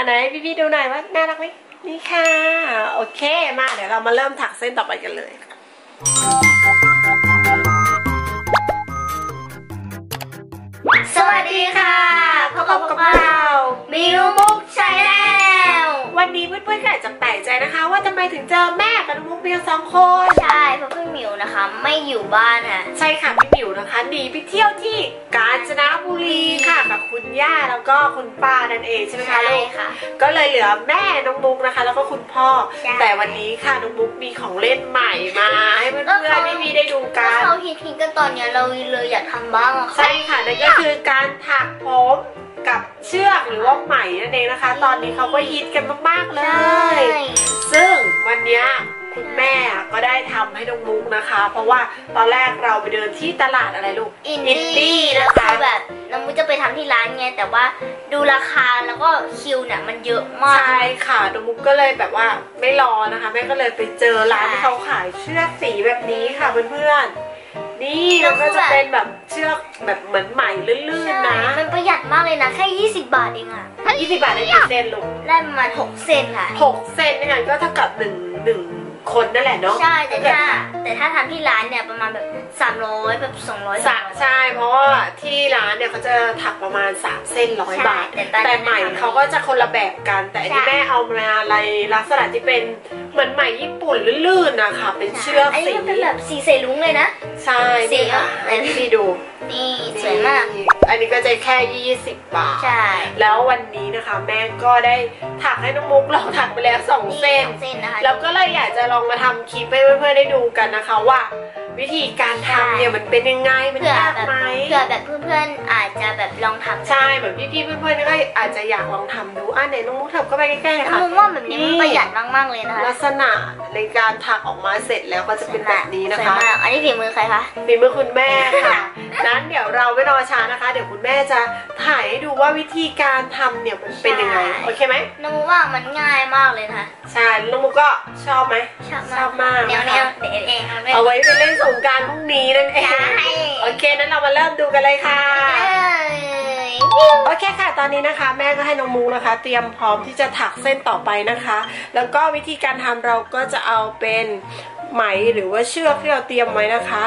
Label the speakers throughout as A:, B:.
A: อันไหนพี่พี่ๆดูหน่อยว่าน่ารักไหมนี่ค่ะ โอเคมาเดี๋ยวเรามาเริ่มถักเส้นต่อไปกันเลย
B: สวัสดีค่ะพบกับพว
A: กับ
B: กเรามิวมุกใช้แล้ว
A: วันนี้เพื่อนๆก็อาจจะแปลกใจนะคะ ว่าทำไมถึงเจอแม่ เพียงสองคน
B: ใช่เพราะพี่มิวนะคะ ไม่อยู่บ้านค่ะ
A: ใช่ค่ะพี่หมิวนะคะหนีไปเที่ยวที่กาญจนบุรีค่ะกับคุณย่าแล้วก็คุณป้านั่นเองใช่ไหมคะ
B: ใช่
A: ลูก
B: ค่ะ
A: ก็เลยเหลือแม่น้องมุกนะคะ แล้วก็คุณพ่อ
B: ใช่
A: แต่วันนี้ค่ะน้องมุกมีของเล่นใหม่มา ให้เพื่อนๆได้มีได้ดูกั
B: ถ้านเขาฮิตฮิตกันตอนเนี้ยเราเลยอยากทำบ้างอะค่ะ
A: ใช่ค่ะนั่นก็คือการถักผมกับเชือกหรือว่าไหมนั่นเองนะคะ ตอนนี้เขาก็ฮิตกันมากๆเล
B: ใช่
A: ยซึ่งวันเนี้ย คุณแม่ก็ได้ทำให้น้องมุกนะคะ เพราะว่าตอนแรกเราไปเดินที่ตลาดอะไรลูก
B: อิน
A: อินดี้
B: ดี้
A: นะ
B: แล้ว
A: คะ
B: คือแบบน้องมุกจะไปทำที่ร้านไงแต่ว่าดูราคาแล้วก็คิวเนี่ยมันเยอะมาก
A: ใช่ค่ะน้องมุกก็เลยแบบว่าไม่รอนะคะแม่ก็เลยไปเจอร้านที่เขาขายเชือกสีแบบนี้ค่ะเพื่อนๆนี่มันก็จะเป็นแบบเชือกแบบเหมือนไหมลื่นๆนะ
B: มันประหยัดมากเลยนะแค่20 บาทเองอะ
A: 20 บาทได้กี่เส้นลูก
B: ได้ประมาณ6เซนค่ะ
A: หกเซนเนี่ยก็เท่ากับหนึ่ง หนึ่งคนนั่นแหละเนาะ
B: ใช่แต่ถ้าแต่ถ้าทำที่ร้านเนี่ยประมาณแบบ300แบบ200
A: สะใช่ เพราะว่าที่ร้านเนี่ยเขาจะถักประมาณ3เส้นร้อย
B: ใช่
A: บาท
B: แต่ตอนนี้
A: แต่ใหม่เขาก็จะคนละแบบกันแต่อันนี้
B: ใช่
A: แม่เอามาอะไรลักษณะที่เป็นเหมือนไหมญี่ปุ่นลื่นๆนะคะเป็นเชือก
B: อัน
A: สี
B: นี้มันเป็นแบบสีเซรุ้งเลยนะ
A: ใช่
B: สี
A: นี่ค่ะ
B: อะ
A: ให้พี่ดู
B: นี่สวยมาก
A: นี่อันนี้ก็จะแค่ 20 บาท
B: ใช่
A: แล้ววันนี้นะคะ แม่ก็ได้ถักให้น้องมุกลองถักไปแล้วสองเส้น
B: สองเส้นนะคะ
A: แล้วก็เลยอยากจะลองมาทำคลิปให้เพื่อนๆได้ดูกันนะคะว่า วิธีการทำเนี่ยมันเป็นยังไงมัน
B: เผื่อยา
A: ก
B: แบบ
A: ไหม
B: เผื่อแบบเพื่อนๆอาจจะแบบลองทำ
A: ใช่เหมือนพี่ๆเพื่อนๆก็อาจจะอยากลองทำดูอะไหนน้องมุกทำเข้าไปใกล้ๆหน่อย
B: น้
A: ค่ะ
B: องมุกว่าแบบนี้
A: นี่
B: มันประหยัดมากๆเลยนะคะ
A: ลักษณะในการถักออกมาเสร็จแล้วก็จะเป็นแบบนี้นะ
B: สวย
A: คะ
B: มากอันนี้ฝีมือใครคะ
A: ฝีมือคุณแม่ค่ะ นั้นเดี๋ยวเราไม่รอช้านะคะ เดี๋ยวคุณแม่จะถ่ายให้ดูว่าวิธีการทำเนี่ยมันเป็นยังไง
B: ใช่
A: โอเคไหม
B: น้องมุกว่ามันง่ายมากเลยนะคะ
A: ใช่น้องมุกก็ชอบไหม
B: ชอบ
A: ชอบมาก
B: แนว
A: นะ
B: แน
A: คะ
B: วเด็ดเองเอาไป
A: เอาไว้ไปเล่นสงกรารพรุ่งนี้นั่นเอง
B: ใช่
A: โอเคนั้นเรามาเริ่มดูกันเลยค่ะ
B: เอ้ย
A: โอเคค่ะ ตอนนี้นะคะ แม่ก็ให้น้องมูนะคะ เตรียมพร้อมที่จะถักเส้นต่อไปนะคะ แล้วก็วิธีการทำเราก็จะเอาเป็นไหมหรือว่าเชือกที่เราเตรียมไว้นะคะ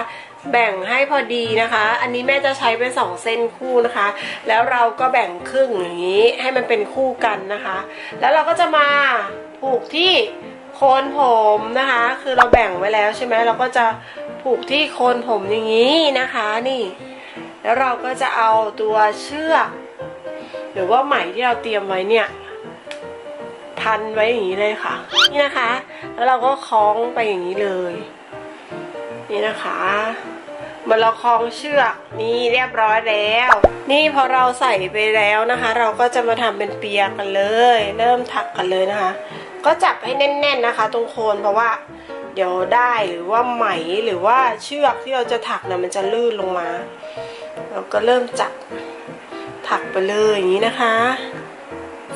A: แบ่งให้พอดีนะคะ อันนี้แม่จะใช้เป็นสองเส้นคู่นะคะ แล้วเราก็แบ่งครึ่งอย่างนี้ให้มันเป็นคู่กันนะคะ แล้วเราก็จะมาผูกที่โคนผมนะคะ คือเราแบ่งไว้แล้วใช่ไหมเราก็จะผูกที่โคนผมอย่างนี้นะคะนี่ แล้วเราก็จะเอาตัวเชือกหรือว่าไหมที่เราเตรียมไว้เนี่ยพันไว้อย่างนี้เลยค่ะ นี่นะคะ แล้วเราก็คล้องไปอย่างนี้เลย นี่นะคะเหมันเราคล้องเชือกนี่เรียบร้อยแล้ว นี่พอเราใส่ไปแล้วนะคะ เราก็จะมาทำเป็นเปียกันเลย เริ่มถักกันเลยนะคะ ก็จับให้แน่น ๆนะคะ ตรงโคนเพราะว่าเดี๋ยวได้หรือว่าไหมหรือว่าเชือกที่เราจะถักเนี่ยมันจะลื่นลงมา เราก็เริ่มจับถักไปเลยอย่างนี้นะคะ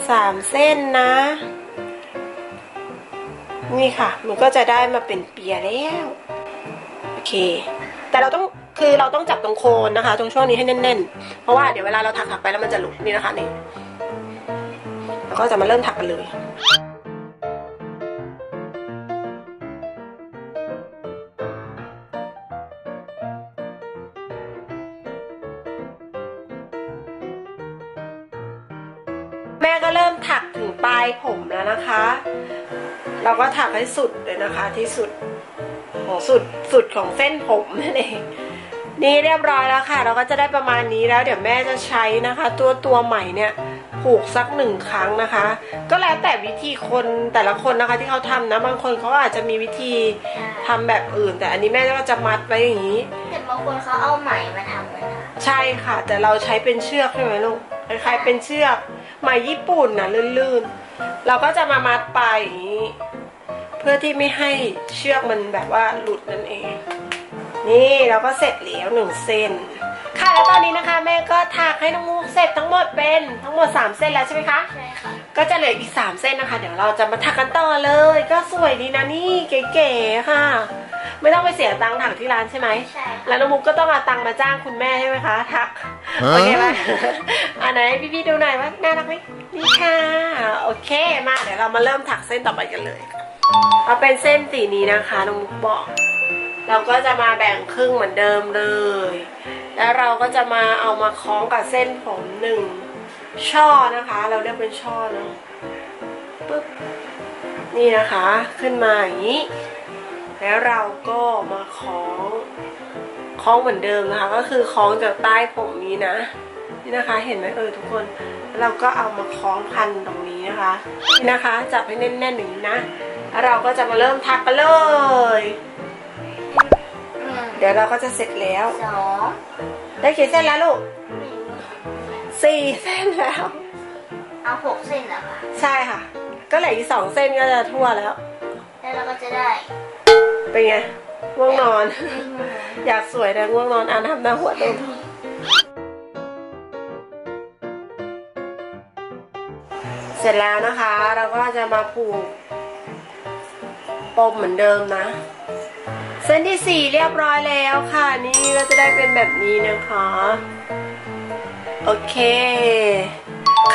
A: สามเส้นนะ นี่ค่ะ มันก็จะได้มาเป็นเปียแล้วโอเค แต่เราต้องคือเราต้องจับตรงโคนนะคะ ตรงช่วงนี้ให้แน่น ๆ เพราะว่าเดี๋ยวเวลาเราถักถักไปแล้วมันจะหลุดนี่นะคะนี่แล้วก็จะมาเริ่มถักกันเลย ปลายผมแล้วนะคะ เราก็ถักให้สุดเลยนะคะ ที่สุดของสุดสุดของเส้นผมนั่นเองนี่เรียบร้อยแล้วค่ะ เราก็จะได้ประมาณนี้แล้ว เดี๋ยวแม่จะใช้นะคะ ตัวตัวใหม่เนี่ยผูกสักหนึ่งครั้งนะคะ ก็แล้วแต่วิธีคนแต่ละคนนะคะที่เขาทำนะ บางคนเขาอาจจะมีวิธีทำแบบอื่น แต่อันนี้แม่ก็จะมัดไว้อย่างนี้
B: แต่บางคนเขาเอาไหมมาทำกันนะ
A: ใช่ค่ะ แต่เราใช้เป็นเชือกใช่ไหมลูกคล้ายๆเป็นเชือก ไหมญี่ปุ่นนะลื่นๆ เราก็จะมามัดปลายอย่างนี้ เพื่อที่ไม่ให้เชือกมันแบบว่าหลุดนั่นเอง นี่เราก็เสร็จแล้วหนึ่งเส้น ค่ะแล้วตอนนี้นะคะ แม่ก็ถักให้น้องมุกเสร็จทั้งหมดเป็นทั้งหมด 3 เส้นแล้วใช่ไหมคะ
B: ใช่ค่ะ
A: ก็จะเหลืออีก 3 เส้นนะคะ เดี๋ยวเราจะมาถักกันต่อเลย ก็สวยดีนะนี่เก๋ๆค่ะ ไม่ต้องไปเสียตังค์ถักที่ร้านใช่ไหม
B: ใช่ค่ะ
A: แล้วน้องมุกก็ต้องเอาตังค์มาจ้างคุณแม่ใช่ไหมคะทัก
C: ฮะ
A: โอเคไหมอันไหนพี่ๆดูหน่อยว่าน่ารักไหมนี่ค่ะ โอเคมาเดี๋ยวเรามาเริ่มถักเส้นต่อไปกันเลยเอาเป็นเส้นสีนี้นะคะน้องมุกบอก เราก็จะมาแบ่งครึ่งเหมือนเดิมเลย แล้วเราก็จะมาเอามาคล้องกับเส้นผมหนึ่งช่อนะคะ เราเรียกเป็นช่อเนาะปึ๊บนี่นะคะขึ้นมาอย่างนี้ แล้วเราก็มาคล้อง ล้องเหมือนเดิมนะคะ ก็คือคล้องจากใต้ผมนี้นะ นี่นะคะเห็นไหมเออทุกคนแล้วเราก็เอามาคล้องพันตรงนี้นะคะนี่นะคะ จับให้แน่นๆอย่างนี้นะแล้วเราก็จะมาเริ่มทักกันเลย
B: อืม
A: เดี๋ยวเราก็จะเสร็จแล้ว
B: สอง
A: ได้กี่เส้นแล้วลูกสี่เส้นแล้ว
B: เอาหกเส้นแล้วค่ะ
A: ใช่ค่ะ ก็เหลืออีกสองเส้นก็จะทั่วแล้ว
B: แล้วเราก็จะได้
A: เป็นไง ง่วงนอน อยากสวยแต่ง่วงนอนอ่านทำหน้าหัวตรงเสร็จแล้วนะคะ เราก็จะมาผูกปมเหมือนเดิมนะ เส้นที่สี่เรียบร้อยแล้วค่ะ นี่ก็จะได้เป็นแบบนี้นะคะ โอเค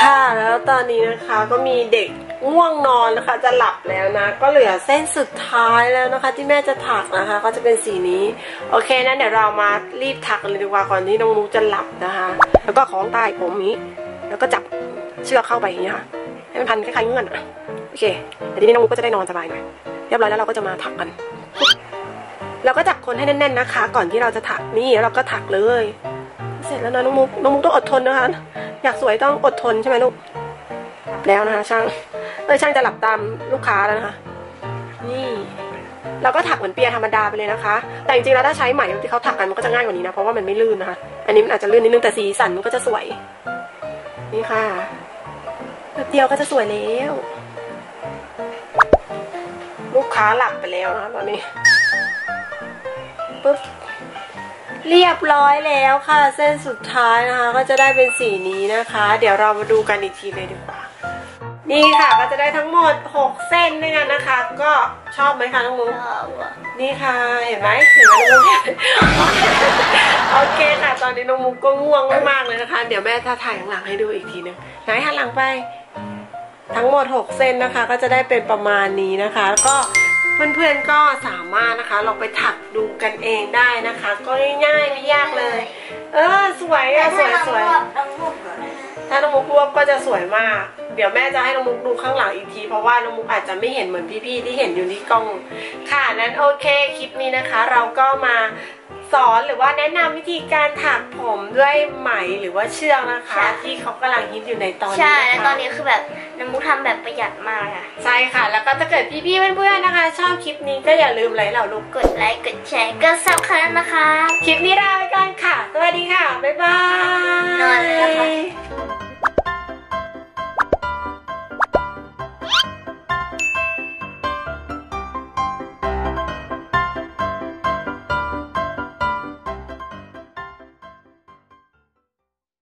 A: ค่ะแล้วตอนนี้นะคะก็มีเด็ก ง่วงนอนนะคะ จะหลับแล้วนะ ก็เหลือเส้นสุดท้ายแล้วนะคะ ที่แม่จะถักนะคะ ก็จะเป็นสีนี้ โอเคนั้นเดี๋ยวเรามารีบถักกันเลยดีกว่าก่อนที่น้องมุกจะหลับนะคะ แล้วก็คล้องใต้ผมนี้ แล้วก็จับเชือกเข้าไปอย่างนี้ค่ะให้มันพันคล้ายๆเงื่อนอะโอเคแต่ทีนี้น้องมุกก็จะได้นอนสบายหน่อยเรียบร้อยแล้วเราก็จะมาถักกันเราก็จับคนให้แน่น ๆนะคะ ก่อนที่เราจะถักนี่แล้วเราก็ถักเลย เสร็จแล้วนะน้องมุกน้องมุกต้องอดทนนะคะ อยากสวยต้องอดทนใช่ไหมลูกแล้วนะคะช่าง ออช่างจะหลับตามลูกค้าแล้วนะคะ นี่เราก็ถักเหมือนเปียธรรมดาไปเลยนะคะ แต่จริงๆแล้วถ้าใช้ไหมที่เขาถักกันมันก็จะง่ายกว่านี้นะ เพราะว่ามันไม่ลื่นนะคะ อันนี้มันอาจจะลื่นนิดนึงแต่สีสันมันก็จะสวย นี่ค่ะแป๊บเดียวก็จะสวยแล้ว ลูกค้าหลับไปแล้วนะคะตอนนี้ปึ๊บเรียบร้อยแล้วค่ะ เส้นสุดท้ายนะคะ ก็จะได้เป็นสีนี้นะคะ เดี๋ยวเรามาดูกันอีกทีเลยดีกว่า นี่ค่ะก็จะได้ทั้งหมด 6 เส้นด้วยกันนะคะ ก็ชอบไหมคะน้องมุก
B: ชอบอะ
A: นี่ค่ะเห็นไหมเห็นไหมน้องมุกโอเคค่ะ ตอนนี้น้องมุกก็ง่วงมากๆเลยนะคะ เดี๋ยวแม่ถ้าถ่ายข้างหลังให้ดูอีกทีหนึงไหนหันหลังไป ทั้งหมด 6 เส้นนะคะ ก็จะได้เป็นประมาณนี้นะคะ ก็เพื่อนๆก็สามารถนะคะลองไปถักดูกันเองได้นะคะ ก็ง่ายๆไม่ยากเลย เออสวยอะสวยสวย
B: ต้องรูปก่อนนะ
A: ถ้าน้องมุกรวบก็จะสวยมาก เดี๋ยวแม่จะให้น้องมุกดูข้างหลังอีกที เพราะว่าน้องมุกอาจจะไม่เห็นเหมือนพี่ๆที่เห็นอยู่ที่กล้อง ค่ะนั้นโอเคคลิปนี้นะคะ เราก็มาสอนหรือว่าแนะนำวิธีการถักผมด้วยไหมหรือว่าเชือกนะคะ ที่เขากำลังฮิตอยู่ในตอนนี้
B: ใช่
A: นะคะ
B: แล้วตอนนี้คือแบบน้ำมุกทำแบบประหยัดมากอะ
A: ใช่ค่ะ แล้วก็ถ้าเกิดพี่ๆเพื่อนๆนะคะ ชอบคลิปนี้ก็อย่าลืมไลค์เราลูก
B: กดไลค์กดแชร์กดซับสไครต์นะคะ
A: คลิปนี้ลาไปก่อนค่ะ สวัสดีค่ะ บ๊ายบาย